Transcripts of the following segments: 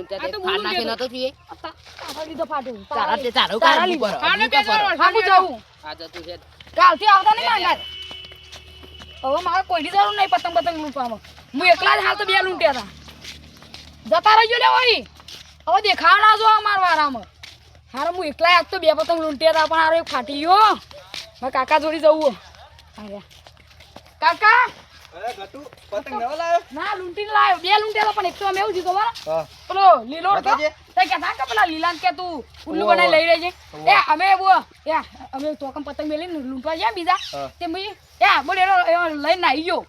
આ તે ફાડ નાખી. નતો જોઈએ. તારા તે તારું કાઢવું લીધો. પડે. આને બે. જણ હામું જાવું. આ જતું છે. કાલથી આવતા નહીં માંગા હવે મારે કોઈની જરૂર નહીં પતંગ પતંગ લૂંટવામાં. હું એકલા જ હાલ તો બે લૂંટ્યા હતા જતા રહેજો લે વળી. હવે દેખાવા ના જો અમારા વારામાં. હારે હું એકલા આજ તો બે પતંગ લૂંટ્યા હતા પણ હારો એક ફાટી ગયો. મારા કાકા જોડી જવું કાકા! પતંગ નવો લાવ્યો ના લૂંટીને લાવ્યો બે લૂંટ્યા પણ એક તો અમે એવું થયું ખબર પેલો લીલો હતો. તે કહેતા કે પેલા લીલા કે તું ઉલ્લુ. બનાવી લઈ રહેજે. એ અમે બો એ અમે તો કમ પતંગ મેલીને લૂંટવા જ્યાં બીજા. તે મેં એ બોલ લઈને આવી ગયો.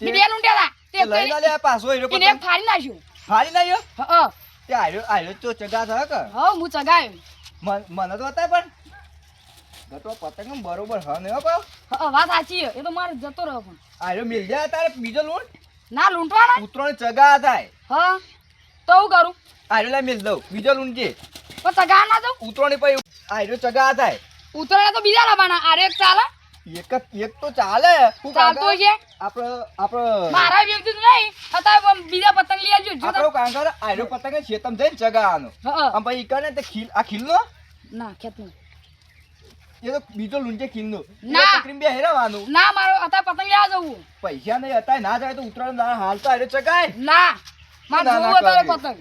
બે હતા તે લઈ લા પાછો હીરો તે એને ફાડી નાખ્યો. ફાડી લાવ્યો હા તે આયરો આયરો તો ચગા થા કે? હા હું ચગાયો મન- તો બતાય પણ. આ પતંગ બરોબર હ ને વાત સાચી એ તો મારે જતો રહ્યો પણ. આયરો મિલ જાય તારે બીજો લૂંટ? ના લૂંટવાના? ઉતરોને ચગા થાય. હા તો હું કરું? આયરો લા મિલ દઉં. બીજો લૂંટ જે. પણ ચગા ના દઉં? ઉતરોની પછી ચગા થાય. ઉતરે તો બીજા લાવવાના આરે એક ચાલે. એક એક તો ચાલે. ચાલતો છે. આપણે આપણે મારા વ્યક્તિ નહીં. અત્યારે બીજા પતંગ લઈ આવજો. જો આપણો તમે. આયરો પતંગ શેતમ જઈને ચગાવાનો. આમ ઈકણે તે ખીલ આ ખીલનો? ના ખેતનું એ તો બીજો લુંજે ખીલનો ના. પકડીને બે હેરાવાનું ના મારો અતા પતંગ લેવા જવું. પૈસા નહીં અતા ના જાય તો ઉતરાણ દાડા હાલતા આયરો ચગાય. ના. માર જોવો તારે. પતંગ.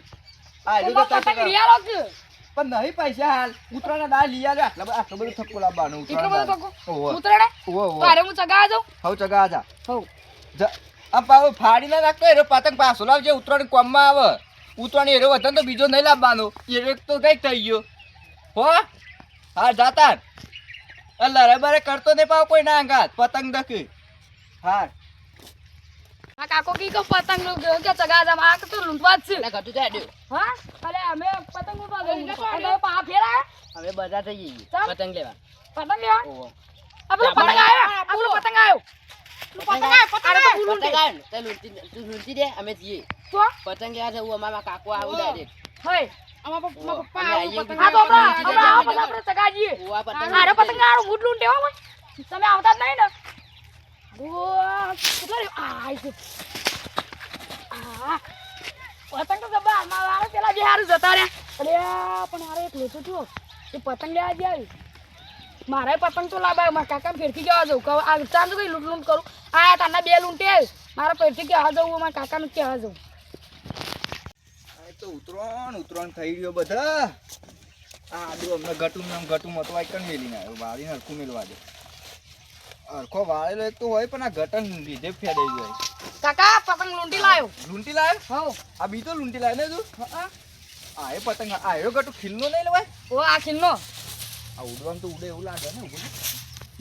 આ એમાં તો પતંગ ચગા. લોક પણ નહીં પૈસા હાલ. ઉતરાણ દાડા લિયા જા આટલા આટલો બધો થપ્પો લાવવાનો એટલો બધો થપ્પો? ઉતરાણ? ઓ ઓ તારે હારે હું ચગા જાઉં? હવ ચગા જા. હવ. જ- આમ પાછો ફાડી ના નાખતો એરો પતંગ પાછો લાવજે ઉતરાણ કોમમાં આવે. ઉતરાણ એરો વધન તો બીજો નહીં લાવવાનો. એરો તો કંઈક થઈ ગયો. હો? હા જાતા અલ્લા બારે કરતો નહીં પાવ કોઈ ના અંગાત પતંગ દખી હા આ કાકો કી કો પતંગનું કે ચગા જમ આ તો લૂંટવા જ છે. એટલે ઘટું જાડ્યો ડ્યો. હા? અરે અમે પતંગ લૂંટવા જવું અમે પા ફેરા? હવે બધા થઈ ગઈ. પતંગ લેવા. પતંગ લેવા? ઓહો. આ પેલો પતંગ આવ્યો આ પેલો પતંગ આવ્યો. પતંગ તું ને, તે તો લેવા જવું અમારા કાકો આવું direct. આવો હો તમે આવતા જ નહીં ને? છે પતંગ તો ગબ્બા મારા પેલા જે હારું જતા રહ્યા. અરે પણ હારે એક લોચો થયો. એ પતંગ લેવા ગયા મારે પતંગ તો લાવવા મારા કાકા ફેરથી જવા જવું. કહું આ ચાંદ કઈ લૂંટ લૂંટ કરું? આ તારના બે લૂંટે મારા ફેરથી કહેવા જવું. મારા કાકાનું કહેવા જવું. તો ઉતરોણ ઉતરોણ થઈ ગયો બધા. આ આડું અમને ઘટું ને ઘટું મતો આઈકન મેલીને આવ્યો વાળીને હરખું મેળવા દે. હરખો વાળેલો એક તો હોય પણ આ ઘટન લીધે ફેડાઈ જાય કાકા પતંગ લૂંટી લાવ્યો લૂંટી લાવ્યો હવ આ બીજો લૂંટી લાવ્યો ને તું? હા આ એ પતંગ આ એવો ઘટું? ખીલનો નહીં લેવાય? ઓ આ ખીલનો. આ ઉડવાનું તો ઉડે એવું લાગે ને ઉડે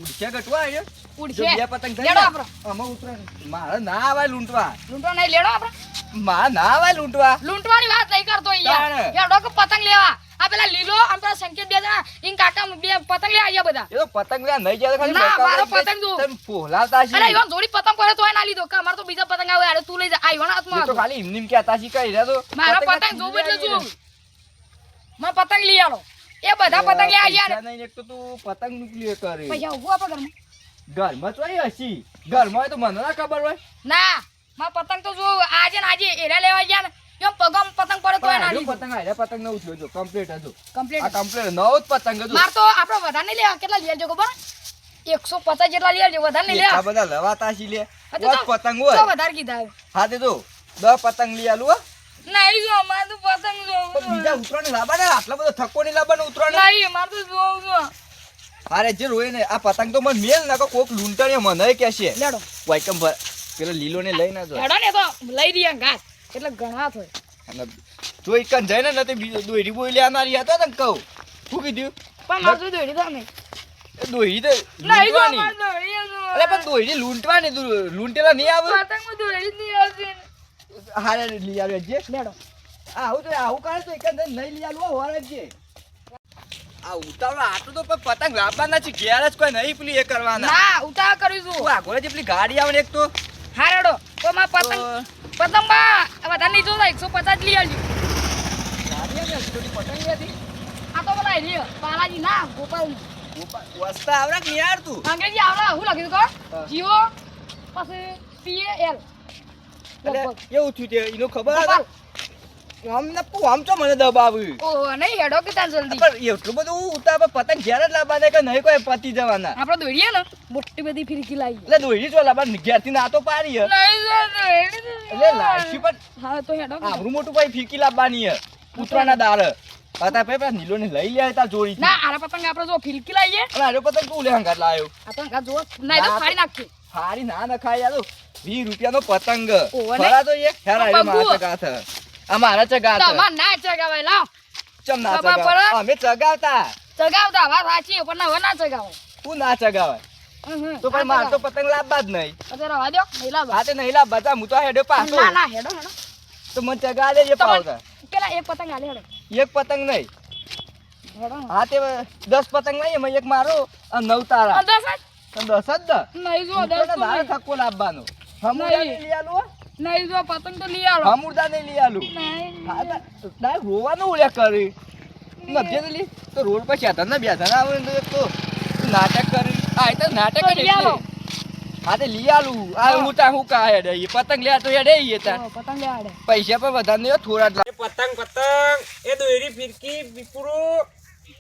ઉડશે ઘટવા આવ્યો ઉડશે. બે પતંગ થઈ લેડો આપણો. આમાં ઉતરાય મારે ના આવે લૂંટવા. લૂંટવા નહીં લેડો આપણે. મારે ના ભાઈ લૂંટવા. લૂંટવાની વાત નહીં કરતો યાર. યાર ડોક પતંગ લેવા. આ પેલા લીલો આમ પેલા સંકેત બે જણા ઇન કાકા બે પતંગ લેવા આયા બધા. એ તો પતંગ લેવા નહીં ગયા ખાલી ના, મારો પતંગ જો. તમે ફોલાવતા છે અરે ઈવન જોડી પતંગ પડે તો ના લીધો. કે અમારે તો બીજા પતંગ આવે અરે તું લઈ જા. આ ઈવન હાથમાં તો ખાલી એમ કેતા કહેતા છીએ કઈ રહ્યા તો મારા પતંગ જોવું એટલે મા જોવું. પતંગ લઈ આવો એ બધા પતંગ આવ્યા પૈસા નહીં એક તો તું પતંગ મોકલી કરે. પૈસા ઊભો આપો ઘરમાં. ઘરમાં તો હસી ઘરમાં તો મને ના ખબર હોય. ના. મારા પતંગ તો જો આજે ને આજે એરા લેવા ગયા ને એમ પગમ પતંગ પડે તો ના લીધો. પતંગ આયા પતંગ નવ થયો જો કમ્પ્લીટ હતું આ કમ્પ્લીટ નવ જ પતંગ હતું માર તો આપણો વધારે નહીં લેવા કેટલા લેજો ખબર? એકસો પચાસ જેટલા લેજો વધારે નહીં લેવા. આ બધા લવાતા છી લે. તો પતંગ હોય. તો વધારે કીધા. હા તે તો દસ પતંગ લઈ આલું હો. નહીં જો મારે તો પતંગ જો બીજા ઉતરાણે લાવવાના આટલા બધો નહીં નહીં લાવવાનો ઉતરાણે નહીં મારે તો જોવું જો. અરે જે રોય ને આ પતંગ તો મને મેલ નાખો કોક લૂંટાણીએ મને કહેશે. લેડો. વાયકમ ભર. પેલો લીલો ને લઈ ના જો ને તો લઈ રહ્યા ઘાસ. એટલે ઘણા થાય. અને જો કન જઈને નથી બીજો દોયડી બોઈ લેનારી હતા તને કહું. શું કીધું? પણ મારે તો નહીં એ તો નહીં લૂંટવાની. અરે પણ લૂંટવાની લૂંટેલા નહીં આવે? નહીં આવતી. હારે લઈ આવે જે લેડો આવું તો આવું કરે તો નહીં લઈ આલવો હોર જે આ ઉતાવળો આટલું તો પણ પતંગ લાવવાના છે ઘેર જ કોઈ નહીં પેલી એ કરવાના. ના ઉતાવળ કરીશું આગળ જે પેલી ગાડી આવે ને એક તો. હા રેડો. તો માં પતંગ પતંગ બા વધારે નહીં જોતા એકસો પચાસ લઈ આવજો આ તો પેલા રે બાલાજી ના ગોપાલ વસ્તા આવડે કે યાર તું. અંગ્રેજી આવડા હું લખી દઉં. જીઓ પછી પી એલ. એટલે એવું થયું તે એનો ખબર હતી? આમ આમ ચો મને દબાવ્યું ઓહો નહીં હેડો કે ત્યાં જલ્દી. પણ એટલું બધું ઉતાર પતંગ ઘેર જ લાવવાના કે નહીં કોઈ પતી જવાના? આપણે દોડીએ ને મોટી બધી ફિરકી લાવી એટલે દોડી જો લાવવા ઘેરથી ના તો પાડી હે. નહીં એટલે લાવશી પણ હા તો હેડો કે. મોટું ભાઈ લાવવાની હે. ઉતરાના પેલા નીલો ને લઈ લે તાર જોડી ના આરા પતંગ આપણે જો ફિરકી લાવીએ અને આજો પતંગ તું લે હંગાત લાયો. આ તો આ જો ના તો ના, ફાડી નાખીએ હારી ના નખાય યાર. વીસ રૂપિયાનો પતંગ. ફરા તો એ હેરા એ. મારા ચગાથ ચગાવતા. મારા ના ચગાવાય લાવ. ચમ ના અમે ચગાવતા. ચગાવતા વાત સાચી પણ હવે ના ચગાવાય. તું ના ચગાવાય? હમ, હમ, તો પણ માર તો પતંગ લાવવા જ નહીં. અત્યારે રવા નહીં લાવવા. હા તે નહીં લાવવા તા હું તો હેડો પાછો. ના ના હેડો હેડો. તો મને ચગા દેજે તમારે- પાવતા પેલા એક પતંગ આલે હેડો. એક પતંગ નહીં. હા તે દસ પતંગ નહીં એમાં એક મારો અને નવ તારા. દસ જ? દસ જ દસ? નહીં જો દસ. થક્કો લાવવાનો. નહીં. લઈ આલું હો. નહીં જો પતંગ તો લઈ આલો અમૃતા નહીં લઈ આલું. તારે રોવાનું ઉલ્યા કરી. નથી પેલી તો રોડ પર શેતર ના બેઠા ના આવે તો તો નાટક કરી. આ તો નાટક કરી લઈ આલો. હા તે લઈ આલું. આ હું. તા હું કા હેડે? ઈ પતંગ લે તો હેડે ઈ તા. પતંગ લે પૈસા પર વધારે નહીં થોડા જ પતંગ પતંગ. એ દોરી ફિરકી પીપુરું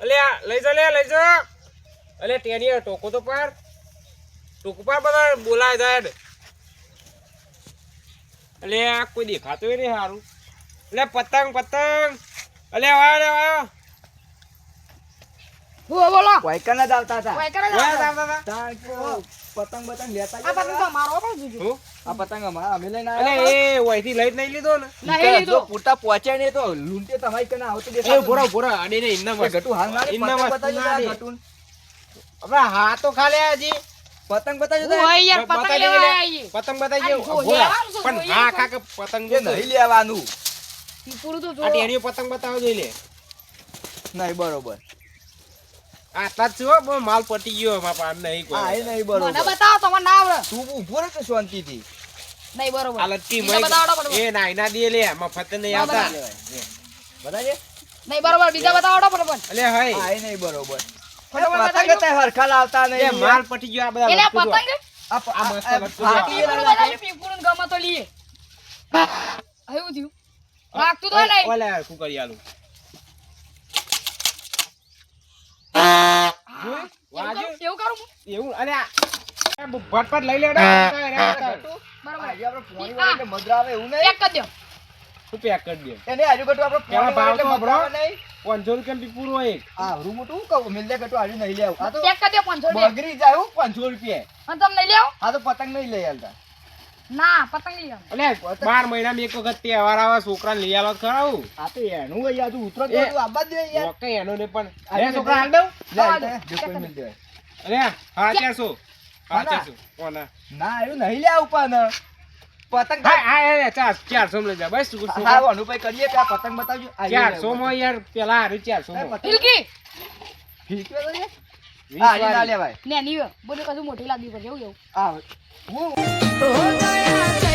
અલે આ લઈ જા લે લઈ જા. અલે ટેની ટોકો તો પાર ટોકો પાર બધા બોલાય જાય અલે આ કોઈ દેખાતું નહીં સારું અલે પતંગ પતંગ. અલે આવા લે આવા. બોલો? બોલો જ આવતા હતા. કોઈ કરે ઓય ના દાવ દાવ. તાર તો પતંગ પતંગ લેતા આ પતંગ તો મારો પણ જોજો આ પતંગ અમારા અમે લઈને આવ્યા એ વહીથી લઈ નહીં લીધો ને. નહીં લીધો. પૂરતા પહોંચ્યા નહીં તો લૂંટે તમારી કને આવતું એ ભોરા ભોરા અડે ઇન્ના નહીં. ગટુ હાલ ના ઇન્ના પતંગ વસ્તુ બતાવજો ના તારા દે. ગટુન. આપણા હા તો ખાલે હજી. પતંગ બતાવજો હું યાર પતંગ લેવા આવી પતંગ બતાવી આ જો, ભોરા લેવાનું છે, પણ હા કાકા પતંગ જો નહીં લેવાનું. પૂરું તો જો. આ ટેણીઓ પતંગ બતાવો જોઈ લે. નહીં બરોબર. આટલા જ છે? માલ પટી ગયો પાન નહીં કોઈ. આ એ નહીં મને બરોબર બતાવો મને ના આવડે. તું ઊભો રહે કે શાંતિથી? નહીં બરોબર. આ લટકી મય- એ ના એના દે લે મફત નહીં આવતા. બતાજે? નહીં બરોબર. બીજા બતાવડો પણ અલે હઈ. આ એ નહીં બરોબર. પતંગ. હરખા લાવતા નહીં. માલ પટી ગયો આ બધા એટલે આ મસ્ત વસ્તુ ગમે તો થયું? તો નહીં. ઓલે કરી આલું. એવું કરું- એવું ભટપટ લઈ. બરોબર. મધરા આવે એવું નહીં. પેક કરી દો. પેક કરી દે? એને આજુ ગટુ આપણે ભાવ તો નહીં. પાંચસો રૂપિયા બી હોય એક. આ રૂમ મોટું હું કહું? મિલ દે ગટુ આજુ નહીં લેવું આ તો ચેક કરી દો પાંચસો રૂપિયા. બગડી જાય હું પાંચસો રૂપિયા. અને તમે નહીં લેવો આ તો પતંગ નહીં લઈ આવતા ના પતંગ લઈ આવ. અલે બાર મહિનામાં એક વખત તહેવાર આવે છોકરા લઈ આવો તો ખરાવું આ તો એનું અહીંયા તું ઉતરો તો તું આબા દે યાર. ઓકે એનો ને પણ અરે છોકરા હાલ દઉં. લે આવા કોઈ મિલ દે. અરે હા ચારસો હા. ચારસો કોના? ના આવ્યું નહીં લે ઉપર પતંગ ચારસો લઈ જા બસ અનુભાઈ કરીએ કે પતંગ બતાવજો? ચારસો માં યાર પેલા હારું ચારસો ફિલકી! છે? વીસ હા, ના. લેવાય. ને નહીં બોલે કશું મોટી લાગી પડે એવું એવું. આ હું?